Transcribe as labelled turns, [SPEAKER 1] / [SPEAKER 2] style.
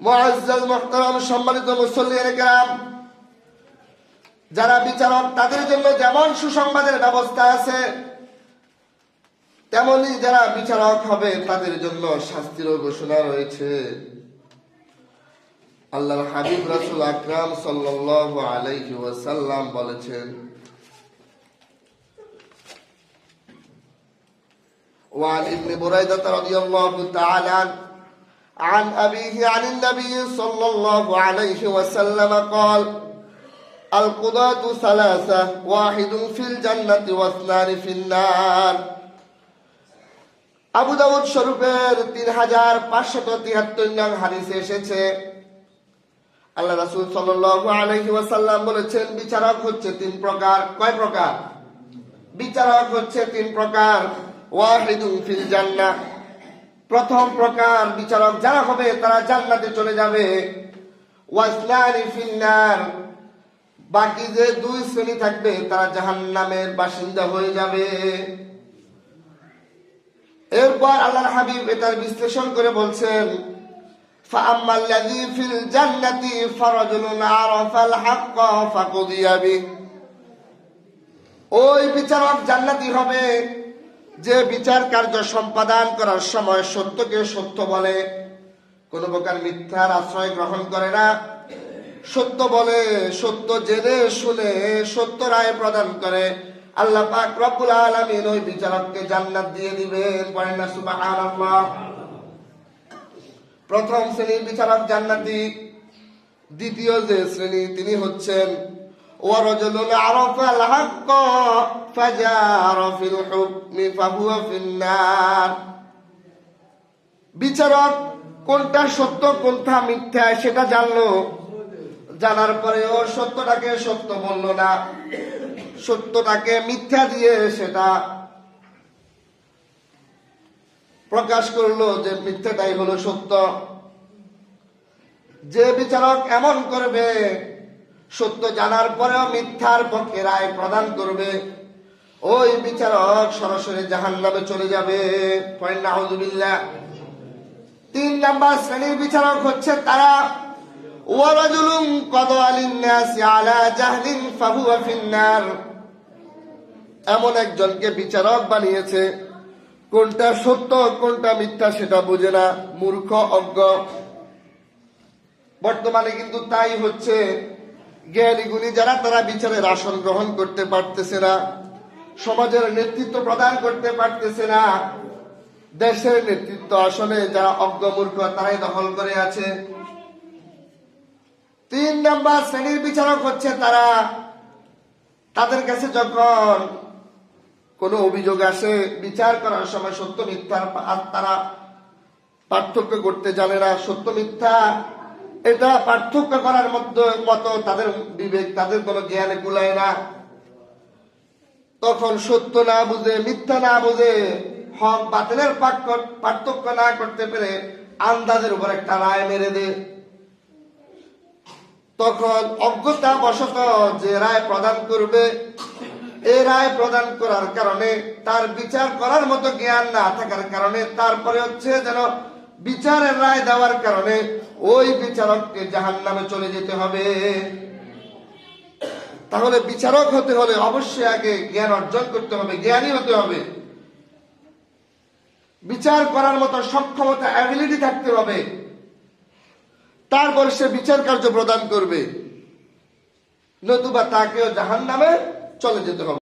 [SPEAKER 1] মুআজ্জাজ মুহতারাম সম্মানিত মুসল্লিয়ানে কেরাম যারা বিচারক তাদের জন্য যেমন সুসংবাদের ব্যবস্থা আছে তেমনি যারা বিচারক হবে তাদের জন্য শাস্তিরও ঘোষণা রয়েছে আল্লাহর হাবিব রাসূল আকরাম সাল্লাল্লাহু আলাইহি ওয়াসাল্লাম বলেছেন وعن ابن بريدة رضي الله تعالى عنه عن أبيه عن النبي صلى الله عليه وسلم قال القضاة ثلاثة واحد في الجنة واثنان في النار আবু দাউদ শরীফের তিন হাজার পাঁচশত তিয়াত্তর নং হাদিসে এসেছে আল্লাহ রাসূল সাল্লাল্লাহু আলাইহি ওয়াসাল্লাম বলেছেন বিচারক হচ্ছে তিন প্রকার কয় প্রকার বিচারক হচ্ছে তিন প্রকার ওয়াহিদুন ফিল জান্নাহ প্রথম প্রকার বিচারক যারা হবে তারা জান্নাতে চলে যাবে ওয়াসলানি ফিন্নার বাকি যে দুই শ্রেণী থাকবে তারা জাহান্নামের বাসিন্দা হয়ে যাবে এরপর আল্লাহর হাবিব এটার বিশ্লেষণ করে বলছেন فأما الذي في الجنة فرجل عرف الحق فقضي به ওই বিচারক জান্নাতি হবে যে বিচার কার্য সম্পাদন করার সময় সত্যকে সত্য বলে, কোন প্রকার মিথ্যার আশ্রয় গ্রহণ করে না। সত্য বলে, সত্য জেনে শুনে সত্য রায় প্রদান করে। আল্লাহ পাক রব্বুল আলামিন ওই বিচারককে জান্নাত দিয়ে দিবেন, পড়েন না সুবহানাল্লাহ। প্রথম শ্রেণির বিচারক জান্নাতি, দ্বিতীয় যে শ্রেণি তিনি হচ্ছেন ورجل عرف الحق فجار في الحكم فهو في النار বিচারক কোনটা সত্য কোনটা মিথ্যা সেটা জানলো জানার পরেও সত্যটাকে সত্য বলল না সত্যটাকে মিথ্যা দিয়ে সেটা প্রকাশ করলো যে মিথ্যাটাই হলো সত্য যে বিচারক এমন করবে সত্য জানার পরেও মিথ্যার পক্ষে রায় প্রদান করবে। ওই বিচারক সরাসরি জাহান নামে চলে যাবে। তিন নাম্বার শ্রেণির বিচারক হচ্ছে তারা, ওয়ারাজুলুম কদ আলিন্নাসি আলা জাহলিন ফাহুয়া ফিন্নার। এমন একজনকে বিচারক বানিয়েছে। কোনটা সত্য, কোনটা মিথ্যা সেটা বুঝে না, মূর্খ, অজ্ঞ। বর্তমানে কিন্তু তাই হচ্ছে। জ্ঞানী গুণী যারা, তারা বিচারের আসন গ্রহণ করতে পারতেছে না, সমাজের নেতৃত্ব প্রদান করতে পারতেছে না, দেশের নেতৃত্ব আসনে যারা অজ্ঞ মূর্খ তারাই দখল করে আছে। তিন নাম্বার শ্রেণির বিচারক হচ্ছে তারা, তাদের কাছে যখন কোনো অভিযোগ আসে, বিচার করার সময় সত্য মিথ্যার তারা পার্থক্য করতে জানে না। সত্য মিথ্যা এটা পার্থক্য করার মধ্যে মতো তাদের বিবেক, তাদের কোনো জ্ঞানে কুলায় না। তখন সত্য না বুঝে, মিথ্যা না বুঝে হক বাতিলের পার্থক্য না করতে পেরে আন্দাজের উপর একটা রায় মেরে দে তখন অজ্ঞতা বশত যে রায় প্রদান করবে এই রায় প্রদান করার কারণে তার বিচার করার মতো জ্ঞান না থাকার কারণে তারপরে হচ্ছে যেন বিচারের রায় দেওয়ার কারণে ওই বিচারককে জাহান নামে চলে যেতে হবে। তাহলে বিচারক হতে হলে অবশ্যই আগে জ্ঞান অর্জন করতে হবে, জ্ঞানী হতে হবে। বিচার করার মতো সক্ষমতা অ্যাবিলিটি থাকতে হবে। তারপর সে বিচার কার্য প্রদান করবে। নতুবা তাকেও জাহান নামে চলে যেতে হবে।